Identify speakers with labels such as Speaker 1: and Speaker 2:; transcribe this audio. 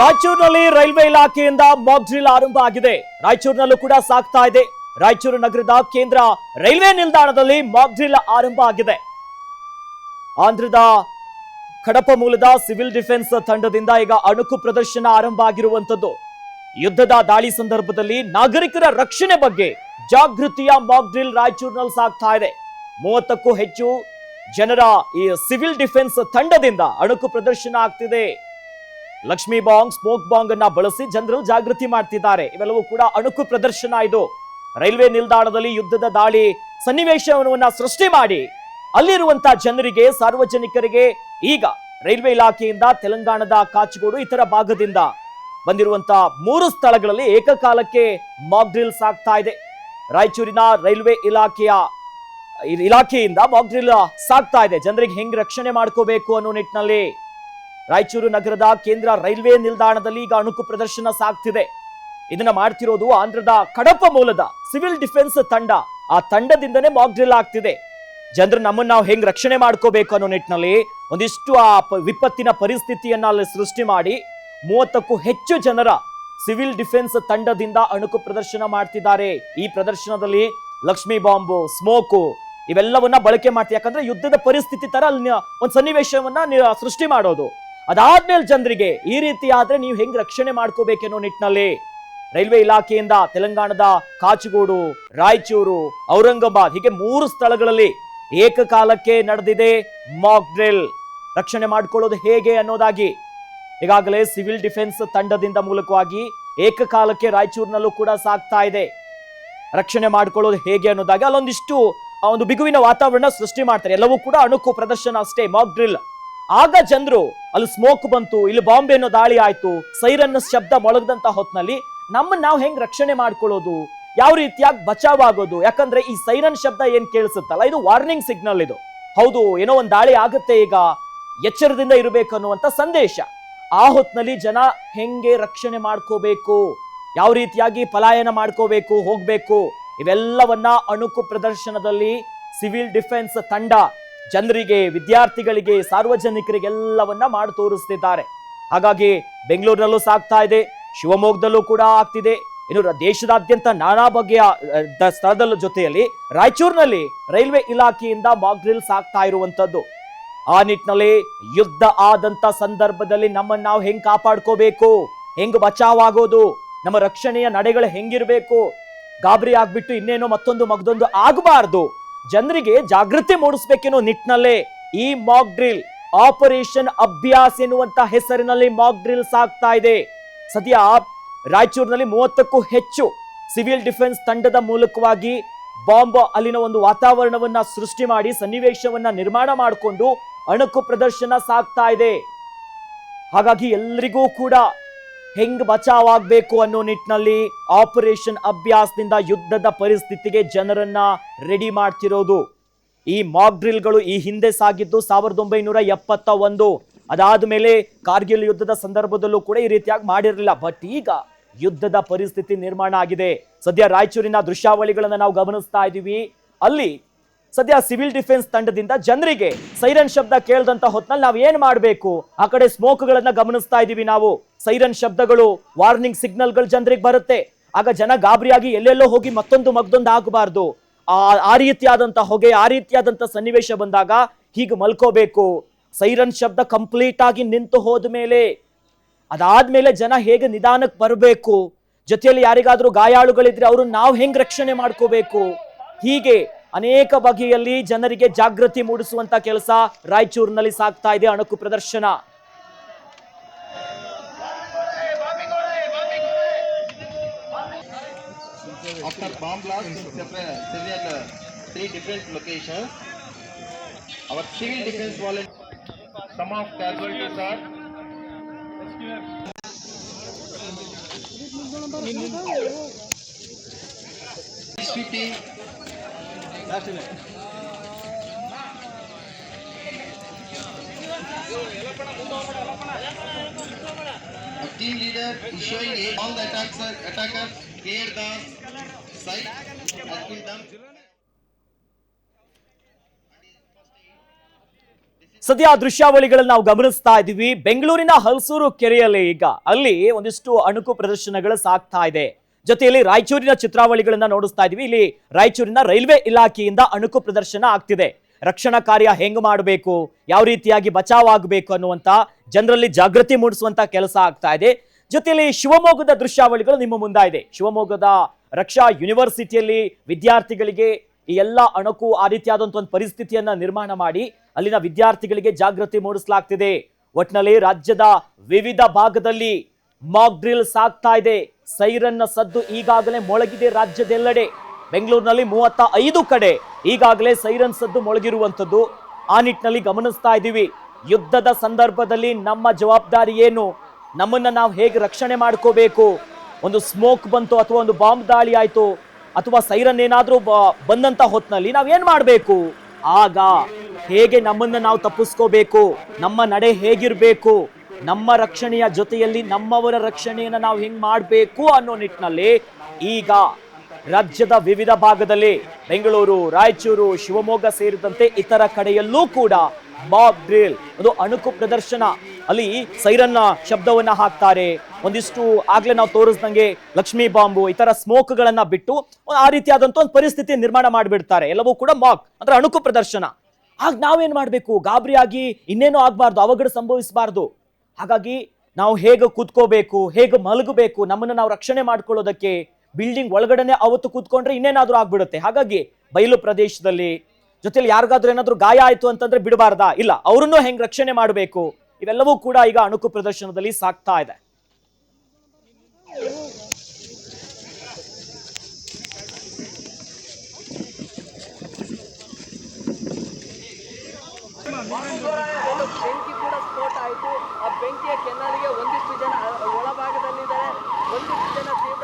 Speaker 1: ರಾಯಚೂರಿನಲ್ಲಿ ರೈಲ್ವೆ ಇಲಾಖೆಯಿಂದ Mach drill ಆರಂಭ ಆಗಿದೆ. ರಾಯಚೂರಿನಲ್ಲೂ ಕೂಡ ಸಾಗ್ತಾ ಇದೆ. ರಾಯಚೂರು ನಗರದ ಕೇಂದ್ರ ರೈಲ್ವೆ ನಿಲ್ದಾಣದಲ್ಲಿ ಮಾಕ್ ಡ್ರಿಲ್ ಆರಂಭ ಆಗಿದೆ. ಆಂಧ್ರದ ಕಡಪ ಮೂಲದ ಸಿವಿಲ್ ಡಿಫೆನ್ಸ್ ತಂಡದಿಂದ ಈಗ ಅಣುಕು ಪ್ರದರ್ಶನ ಆರಂಭ ಆಗಿರುವಂತದ್ದು ಯುದ್ಧದ ದಾಳಿ ಸಂದರ್ಭದಲ್ಲಿ ನಾಗರಿಕರ ರಕ್ಷಣೆ ಬಗ್ಗೆ ಜಾಗೃತಿಯ ಮಾಕ್ ಡ್ರಿಲ್ ರಾಯಚೂರಿನಲ್ಲಿ ಸಾಗ್ತಾ ಇದೆ. ಮೂವತ್ತಕ್ಕೂ ಹೆಚ್ಚು ಜನರ ಈ ಸಿವಿಲ್ ಡಿಫೆನ್ಸ್ ತಂಡದಿಂದ ಅಣುಕು ಪ್ರದರ್ಶನ ಆಗ್ತಿದೆ. ಲಕ್ಷ್ಮಿ ಬಾಂಗ್, ಸ್ಮೋಕ್ ಬಾಂಗ್ ಅನ್ನ ಬಳಸಿ ಜನರು ಜಾಗೃತಿ ಮಾಡ್ತಿದ್ದಾರೆ. ಇವೆಲ್ಲವೂ ಕೂಡ ಅಣುಕು ಪ್ರದರ್ಶನ ಇದು. ರೈಲ್ವೆ ನಿಲ್ದಾಣದಲ್ಲಿ ಯುದ್ಧದ ದಾಳಿ ಸನ್ನಿವೇಶವನ್ನು ಸೃಷ್ಟಿ ಮಾಡಿ. ಅಲ್ಲಿರುವಂತ ಜನರಿಗೆ, ಸಾರ್ವಜನಿಕರಿಗೆ ಈಗ ರೈಲ್ವೆ ಇಲಾಖೆಯಿಂದ, ತೆಲಂಗಾಣದ ಕಾಚಗೋಡು ಇತರ ಭಾಗದಿಂದ ಬಂದಿರುವಂತ ಮೂರು ಸ್ಥಳಗಳಲ್ಲಿ ಏಕಕಾಲಕ್ಕೆ ಮಾಕ್ ಡ್ರಿಲ್ಸ್ ಆಗ್ತಾ ಇದೆ. ರಾಯಚೂರಿನ ರೈಲ್ವೆ ಇಲಾಖೆಯ, ಇಲಾಖೆಯಿಂದ ಮಾಕ್ ಡ್ರಿಲ್ ಸಾಗ್ತಾ ಇದೆ. ಜನರಿಗೆ ಹೆಂಗ್ ರಕ್ಷಣೆ ಮಾಡ್ಕೋಬೇಕು ಅನ್ನೋ ನಿಟ್ಟಿನಲ್ಲಿ ರಾಯಚೂರು ನಗರದ ಕೇಂದ್ರ ರೈಲ್ವೆ ನಿಲ್ದಾಣದಲ್ಲಿ ಈಗ ಅಣುಕು ಪ್ರದರ್ಶನ ಸಾಗ್ತಿದೆ. ಇದನ್ನ ಮಾಡ್ತಿರೋದು ಆಂಧ್ರದ ಕಡಪ ಮೂಲದ ಸಿವಿಲ್ ಡಿಫೆನ್ಸ್ ತಂಡ. ಆ ತಂಡದಿಂದನೇ ಮಾಕ್ ಡ್ರಿಲ್ ಆಗ್ತಿದೆ. ಜನರು ನಮ್ಮನ್ನ ನಾವು ಹೆಂಗ್ ರಕ್ಷಣೆ ಮಾಡ್ಕೋಬೇಕು ಅನ್ನೋ ನಿಟ್ಟಿನಲ್ಲಿ ಒಂದಿಷ್ಟು ಆ ವಿಪತ್ತಿನ ಪರಿಸ್ಥಿತಿಯನ್ನ ಅಲ್ಲಿ ಸೃಷ್ಟಿ ಮಾಡಿ ಮೂವತ್ತಕ್ಕೂ ಹೆಚ್ಚು ಜನರ ಸಿವಿಲ್ ಡಿಫೆನ್ಸ್ ತಂಡದಿಂದ ಅಣುಕು ಪ್ರದರ್ಶನ ಮಾಡ್ತಿದ್ದಾರೆ. ಈ ಪ್ರದರ್ಶನದಲ್ಲಿ ಲಕ್ಷ್ಮಿ ಬಾಂಬು, ಸ್ಮೋಕು ಇವೆಲ್ಲವನ್ನ ಬಳಕೆ ಮಾಡ್ತೀವಿ ಯಾಕಂದ್ರೆ ಯುದ್ಧದ ಪರಿಸ್ಥಿತಿ ತರ ಅಲ್ಲಿ ಒಂದು ಸನ್ನಿವೇಶವನ್ನ ಸೃಷ್ಟಿ ಮಾಡೋದು. ಅದಾದ್ಮೇಲೆ ಜನರಿಗೆ ಈ ರೀತಿ ಆದ್ರೆ ನೀವು ಹೆಂಗ್ ರಕ್ಷಣೆ ಮಾಡ್ಕೋಬೇಕೆನ್ನೋ ನಿಟ್ಟಿನಲ್ಲಿ ರೈಲ್ವೆ ಇಲಾಖೆಯಿಂದ ತೆಲಂಗಾಣದ ಕಾಚಗೋಡು, ರಾಯಚೂರು, ಔರಂಗಾಬಾದ್ ಹೀಗೆ ಮೂರು ಸ್ಥಳಗಳಲ್ಲಿ ಏಕಕಾಲಕ್ಕೆ ನಡೆದಿದೆ ಮಾಕ್ ಡ್ರಿಲ್ ರಕ್ಷಣೆ ಮಾಡ್ಕೊಳ್ಳೋದು ಹೇಗೆ ಅನ್ನೋದಾಗಿ ಈಗಾಗಲೇ ಸಿವಿಲ್ ಡಿಫೆನ್ಸ್ ತಂಡದಿಂದ ಮೂಲಕವಾಗಿ ಏಕಕಾಲಕ್ಕೆ ರಾಯಚೂರಿನಲ್ಲೂ ಕೂಡ ಸಾಗ್ತಾ ಇದೆ. ರಕ್ಷಣೆ ಮಾಡ್ಕೊಳ್ಳೋದು ಹೇಗೆ ಅನ್ನೋದಾಗಿ ಅಲ್ಲೊಂದಿಷ್ಟು ಒಂದು ಬಿಗುವಿನ ವಾತಾವರಣ ಸೃಷ್ಟಿ ಮಾಡ್ತಾರೆ. ಎಲ್ಲವೂ ಕೂಡ ಅಣುಕು ಪ್ರದರ್ಶನ ಅಷ್ಟೇ ಮಾಕ್ ಡ್ರಿಲ್ ಆಗ ಜನರು ಅಲ್ಲಿ ಸ್ಮೋಕ್ ಬಂತು, ಇಲ್ಲಿ ಬಾಂಬೆ ಅನ್ನೋ ದಾಳಿ ಆಯ್ತು ಸೈರನ್ ಶಬ್ದ ಮೊಳಗದಂತ ಹೊತ್ನಲ್ಲಿ ನಮ್ಮನ್ನ ನಾವು ಹೆಂಗ್ ರಕ್ಷಣೆ ಮಾಡ್ಕೊಳ್ಳೋದು? ಯಾವ ರೀತಿಯಾಗಿ ಬಚಾವ್ ಆಗೋದು ಯಾಕಂದ್ರೆ ಈ ಸೈರನ್ ಶಬ್ದ ಏನ್ ಕೇಳಿಸುತ್ತಲ್ಲ, ಇದು ವಾರ್ನಿಂಗ್ ಸಿಗ್ನಲ್ ಇದು. ಹೌದು, ಏನೋ ಒಂದ್ ದಾಳಿ ಆಗುತ್ತೆ ಈಗ, ಎಚ್ಚರದಿಂದ ಇರಬೇಕು ಅನ್ನುವಂತ ಸಂದೇಶ. ಆ ಹೊತ್ನಲ್ಲಿ ಜನ ಹೆಂಗೆ ರಕ್ಷಣೆ ಮಾಡ್ಕೋಬೇಕು? ಯಾವ ರೀತಿಯಾಗಿ ಪಲಾಯನ ಮಾಡ್ಕೋಬೇಕು, ಹೋಗ್ಬೇಕು? ಇವೆಲ್ಲವನ್ನ ಅಣುಕು ಪ್ರದರ್ಶನದಲ್ಲಿ ಸಿವಿಲ್ ಡಿಫೆನ್ಸ್ ತಂಡ ಜನರಿಗೆ, ವಿದ್ಯಾರ್ಥಿಗಳಿಗೆ, ಸಾರ್ವಜನಿಕರಿಗೆಲ್ಲವನ್ನ ಮಾಡಿ ತೋರಿಸ್ತಿದ್ದಾರೆ. ಹಾಗಾಗಿ ಬೆಂಗಳೂರಿನಲ್ಲೂ ಸಾಗ್ತಾ ಇದೆ, ಶಿವಮೊಗ್ಗದಲ್ಲೂ ಕೂಡ ಆಗ್ತಿದೆ. ಇನ್ನು ದೇಶದಾದ್ಯಂತ ನಾನಾ ಬಗೆಯ ಸ್ಥಳದಲ್ಲ ಸ್ಥಳದ ಜೊತೆಯಲ್ಲಿ ರಾಯಚೂರಿನಲ್ಲಿ ರೈಲ್ವೆ ಇಲಾಖೆಯಿಂದ ಮಾಗ್ರಿಲ್ ಸಾಗ್ತಾ ಇರುವಂತದ್ದು ಆ ನಿಟ್ಟಿನಲ್ಲಿ ಯುದ್ಧ ಆದಂತ ಸಂದರ್ಭದಲ್ಲಿ ನಮ್ಮನ್ನ ನಾವು ಹೆಂಗ್ ಕಾಪಾಡ್ಕೋಬೇಕು? ಹೆಂಗ್ ಬಚಾವ್ ಆಗೋದು ನಮ್ಮ ರಕ್ಷಣೆಯ ನಡೆಗಳು ಹೆಂಗಿರ್ಬೇಕು? ಗಾಬರಿ ಆಗ್ಬಿಟ್ಟು ಇನ್ನೇನೋ ಮತ್ತೊಂದು ಮಗದೊಂದು ಆಗಬಾರ್ದು. ಜನರಿಗೆ ಜಾಗೃತಿ ಮೂಡಿಸ್ಬೇಕೆನ್ನೋ ನಿಟ್ಟಿನಲ್ಲೇ ಈ ಮಾಕ್ ಡ್ರಿಲ್ ಆಪರೇಷನ್ ಅಭ್ಯಾಸ್ ಎನ್ನುವಂತ ಹೆಸರಿನಲ್ಲಿ ಮಾಕ್ ಡ್ರಿಲ್ ಸಾಗ್ತಾ ಇದೆ. ಸದ್ಯ ರಾಯಚೂರಿನಲ್ಲಿ ಮೂವತ್ತಕ್ಕೂ ಹೆಚ್ಚು ಸಿವಿಲ್ ಡಿಫೆನ್ಸ್ ತಂಡದ ಮೂಲಕವಾಗಿ ಬಾಂಬ್ ಅಲ್ಲಿನ ಒಂದು ವಾತಾವರಣವನ್ನ ಸೃಷ್ಟಿ ಮಾಡಿ ಸನ್ನಿವೇಶವನ್ನ ನಿರ್ಮಾಣ ಮಾಡಿಕೊಂಡು ಅಣುಕು ಪ್ರದರ್ಶನ ಸಾಗ್ತಾ ಇದೆ. ಹಾಗಾಗಿ ಎಲ್ರಿಗೂ ಕೂಡ ಹೆಂಗ್ ಬಚಾವಾಗಬೇಕು ಅನ್ನೋ ನಿಟ್ಟಿನಲ್ಲಿ ಆಪರೇಷನ್ ಅಭ್ಯಾಸದಿಂದ ಯುದ್ಧದ ಪರಿಸ್ಥಿತಿಗೆ ಜನರನ್ನ ರೆಡಿ ಮಾಡ್ತಿರೋದು. ಈ ಮಾಕ್ ಡ್ರಿಲ್ಗಳು ಈ ಹಿಂದೆ ಸಾಗಿದ್ದು ಸಾವಿರದ ಒಂಬೈನೂರ ಎಪ್ಪತ್ತ ಒಂದು ಅದಾದ ಮೇಲೆ ಕಾರ್ಗಿಲ್ ಯುದ್ಧದ ಸಂದರ್ಭದಲ್ಲೂ ಕೂಡ ಈ ರೀತಿಯಾಗಿ ಮಾಡಿರಲಿಲ್ಲ. ಬಟ್ ಈಗ ಯುದ್ಧದ ಪರಿಸ್ಥಿತಿ ನಿರ್ಮಾಣ ಆಗಿದೆ. ಸದ್ಯ ರಾಯಚೂರಿನ ದೃಶ್ಯಾವಳಿಗಳನ್ನು ನಾವು ಗಮನಿಸ್ತಾ ಇದ್ದೀವಿ. ಅಲ್ಲಿ ಸದ್ಯ ಸಿವಿಲ್ ಡಿಫೆನ್ಸ್ ತಂಡದಿಂದ ಜನರಿಗೆ ಸೈರನ್ ಶಬ್ದ ಕೇಳದಂತ ಹೊತ್ನಲ್ಲಿ ನಾವು ಏನ್ ಮಾಡಬೇಕು? ಆ ಕಡೆ ಸ್ಮೋಕ್ ಗಳನ್ನ ಗಮನಿಸ್ತಾ ಇದೀವಿ ನಾವು. ಸೈರನ್ ಶಬ್ದಗಳು, ವಾರ್ನಿಂಗ್ ಸಿಗ್ನಲ್ಗಳು ಜನರಿಗೆ ಬರುತ್ತೆ. ಆಗ ಜನ ಗಾಬರಿಯಾಗಿ ಎಲ್ಲೆಲ್ಲೋ ಹೋಗಿ ಮತ್ತೊಂದು ಮಗ್ದೊಂದು ಆಗಬಾರ್ದು ಆ ಆ ರೀತಿಯಾದಂತ ಹೊಗೆ, ಆ ರೀತಿಯಾದಂತ ಸನ್ನಿವೇಶ ಬಂದಾಗ ಹೀಗೆ ಮಲ್ಕೋಬೇಕು. ಸೈರನ್ ಶಬ್ದ ಕಂಪ್ಲೀಟ್ ಆಗಿ ನಿಂತು ಹೋದ ಮೇಲೆ ಅದಾದ್ಮೇಲೆ ಜನ ಹೇಗೆ ನಿಧಾನಕ್ಕೆ ಬರಬೇಕು? ಜೊತೆಯಲ್ಲಿ ಯಾರಿಗಾದ್ರೂ ಗಾಯಾಳುಗಳಿದ್ರೆ ಅವ್ರನ್ನ ನಾವು ಹೆಂಗ್ ರಕ್ಷಣೆ ಮಾಡ್ಕೋಬೇಕು? ಹೀಗೆ ಅನೇಕ ಬಗೆಯಲ್ಲಿ ಜನರಿಗೆ ಜಾಗೃತಿ ಮೂಡಿಸುವಂತ ಕೆಲಸ ರಾಯಚೂರಿನಲ್ಲಿ ಸಾಗ್ತಾ ಇದೆ ಅಣುಕು ಪ್ರದರ್ಶನ
Speaker 2: After bomb blast in several, uh, three different locations, our civil defense volunteers, some of casualties are SQF. A team leader is showing aid. All the attackers, attackers cleared the site has been done.
Speaker 1: ಸದ್ಯ ದೃಶ್ಯಾವಳಿಗಳನ್ನು ನಾವು ಗಮನಿಸ್ತಾ ಇದ್ದೀವಿ ಬೆಂಗಳೂರಿನ ಹಲಸೂರು ಕೆರೆಯಲ್ಲಿ ಈಗ ಅಲ್ಲಿ ಒಂದಿಷ್ಟು ಅಣುಕು ಪ್ರದರ್ಶನಗಳು ಸಾಗ್ತಾ ಇದೆ ಜೊತೆಯಲ್ಲಿ ರಾಯಚೂರಿನ ಚಿತ್ರಾವಳಿಗಳನ್ನ ನೋಡಿಸ್ತಾ ಇದೀವಿ. ಇಲ್ಲಿ ರಾಯಚೂರಿನ ರೈಲ್ವೆ ಇಲಾಖೆಯಿಂದ ಅಣುಕು ಪ್ರದರ್ಶನ ಆಗ್ತಿದೆ. ರಕ್ಷಣಾ ಕಾರ್ಯ ಹೆಂಗ್ ಮಾಡಬೇಕು, ಯಾವ ರೀತಿಯಾಗಿ ಬಚಾವ್ ಆಗಬೇಕು ಅನ್ನುವಂತ ಜನರಲ್ಲಿ ಜಾಗೃತಿ ಮೂಡಿಸುವಂತ ಕೆಲಸ ಆಗ್ತಾ ಇದೆ. ಜೊತೆಯಲ್ಲಿ ಶಿವಮೊಗ್ಗದ ದೃಶ್ಯಾವಳಿಗಳು ನಿಮ್ಮ ಮುಂದೆ ಇದೆ ಶಿವಮೊಗ್ಗದ ರಕ್ಷಾ ಯೂನಿವರ್ಸಿಟಿಯಲ್ಲಿ ವಿದ್ಯಾರ್ಥಿಗಳಿಗೆ ಈ ಎಲ್ಲ ಅಣಕು ಆ ರೀತಿಯಾದಂತ ಒಂದು ಪರಿಸ್ಥಿತಿಯನ್ನ ನಿರ್ಮಾಣ ಮಾಡಿ, ಅಲ್ಲಿನ ವಿದ್ಯಾರ್ಥಿಗಳಿಗೆ ಜಾಗೃತಿ ಮೂಡಿಸಲಾಗ್ತಿದೆ. ಒಟ್ನಲ್ಲಿ ರಾಜ್ಯದ ವಿವಿಧ ಭಾಗದಲ್ಲಿ ಮಾಕ್ ಡ್ರಿಲ್ ಸಾಗ್ತಾ ಇದೆ. ಸೈರನ್ನ ಸದ್ದು ಈಗಾಗಲೇ ಮೊಳಗಿದೆ ರಾಜ್ಯದೆಲ್ಲೆಡೆ. ಬೆಂಗಳೂರಿನಲ್ಲಿ ಮೂವತ್ತ ಐದು ಕಡೆ ಈಗಾಗಲೇ ಸೈರನ್ ಸದ್ದು ಮೊಳಗಿರುವಂಥದ್ದು. ಆ ನಿಟ್ಟಿನಲ್ಲಿ ಗಮನಿಸ್ತಾ ಇದ್ದೀವಿ. ಯುದ್ಧದ ಸಂದರ್ಭದಲ್ಲಿ ನಮ್ಮ ಜವಾಬ್ದಾರಿ ಏನು? ನಮ್ಮನ್ನ ನಾವು ಹೇಗೆ ರಕ್ಷಣೆ ಮಾಡ್ಕೋಬೇಕು? ಒಂದು ಸ್ಮೋಕ್ ಬಂತು ಅಥವಾ ಒಂದು ಬಾಂಬ್ ದಾಳಿ ಆಯ್ತು? ಅಥವಾ ಸೈರನ್ ಏನಾದರೂ ಬ- ಬಂದಂತ ಹೊತ್ತಿನಲ್ಲಿ ನಾವು ಏನು ಮಾಡಬೇಕು? ಆಗ ಹೇಗೆ ನಮ್ಮನ್ನ ನಾವು ತಪ್ಪಿಸ್ಕೋಬೇಕು? ನಮ್ಮ ನಡೆ ಹೇಗಿರ್ಬೇಕು? ನಮ್ಮ ರಕ್ಷಣೆಯ ಜೊತೆಯಲ್ಲಿ ನಮ್ಮವರ ರಕ್ಷಣೆಯನ್ನು ನಾವು ಹೆಂಗ್ ಮಾಡಬೇಕು ಅನ್ನೋ ನಿಟ್ಟಿನಲ್ಲಿ ಈಗ ರಾಜ್ಯದ ವಿವಿಧ ಭಾಗದಲ್ಲಿ ಬೆಂಗಳೂರು, ರಾಯಚೂರು, ಶಿವಮೊಗ್ಗ ಸೇರಿದಂತೆ ಇತರ ಕಡೆಯಲ್ಲೂ ಕೂಡ ಬಾಬ್ ಡ್ರಿಲ್ ಒಂದು ಅಣುಕು ಪ್ರದರ್ಶನ. ಅಲ್ಲಿ ಸೈರನ್ನ ಶಬ್ದವನ್ನ ಹಾಕ್ತಾರೆ. ಒಂದಿಷ್ಟು ಆಗ್ಲೇ ನಾವು ತೋರಿಸ್ದಂಗೆ ಲಕ್ಷ್ಮೀ ಬಾಂಬು ಈ ತರ ಸ್ಮೋಕ್ ಗಳನ್ನ ಬಿಟ್ಟು ಆ ರೀತಿಯಾದಂತ ಒಂದು ಪರಿಸ್ಥಿತಿ ನಿರ್ಮಾಣ ಮಾಡಿಬಿಡ್ತಾರೆ. ಎಲ್ಲವೂ ಕೂಡ ಮಾಕ್ ಅಂದ್ರೆ ಅಣುಕು ಪ್ರದರ್ಶನ. ಆಗ ನಾವೇನ್ ಮಾಡ್ಬೇಕು? ಗಾಬರಿಯಾಗಿ ಇನ್ನೇನು ಆಗ್ಬಾರ್ದು, ಅವಘಡ ಸಂಭವಿಸಬಾರ್ದು. ಹಾಗಾಗಿ ನಾವು ಹೇಗೆ ಕೂತ್ಕೋಬೇಕು, ಹೇಗೆ ಮಲಗಬೇಕು, ನಮ್ಮನ್ನು ನಾವು ರಕ್ಷಣೆ ಮಾಡ್ಕೊಳ್ಳೋದಕ್ಕೆ ಬಿಲ್ಡಿಂಗ್ ಒಳಗಡೆನೆ ಅವತ್ತು ಕೂತ್ಕೊಂಡ್ರೆ ಇನ್ನೇನಾದರೂ ಆಗ್ಬಿಡುತ್ತೆ. ಹಾಗಾಗಿ ಬಯಲು ಪ್ರದೇಶದಲ್ಲಿ ಜೊತೆಲಿ ಯಾರಿಗಾದ್ರೂ ಏನಾದರೂ ಗಾಯ ಆಯಿತು ಅಂತಂದ್ರೆ ಬಿಡಬಾರ್ದಾ? ಇಲ್ಲ, ಅವರನ್ನು ಹೆಂಗೆ ರಕ್ಷಣೆ ಮಾಡಬೇಕು? ಇವೆಲ್ಲವೂ ಕೂಡ ಈಗ ಅಣುಕು ಪ್ರದರ್ಶನದಲ್ಲಿ ಸಾಕ್ತಾ ಇದೆ.
Speaker 3: ಆಯಿತು. ಆ ಬೆಂಕಿಯ ಕೆನ್ನಲಿಗೆ ಒಂದಿಷ್ಟು ಜನ ಒಳಭಾಗದಲ್ಲಿದ್ದಾರೆ. ಒಂದಿಷ್ಟು ಜನ ತೀವ್ರ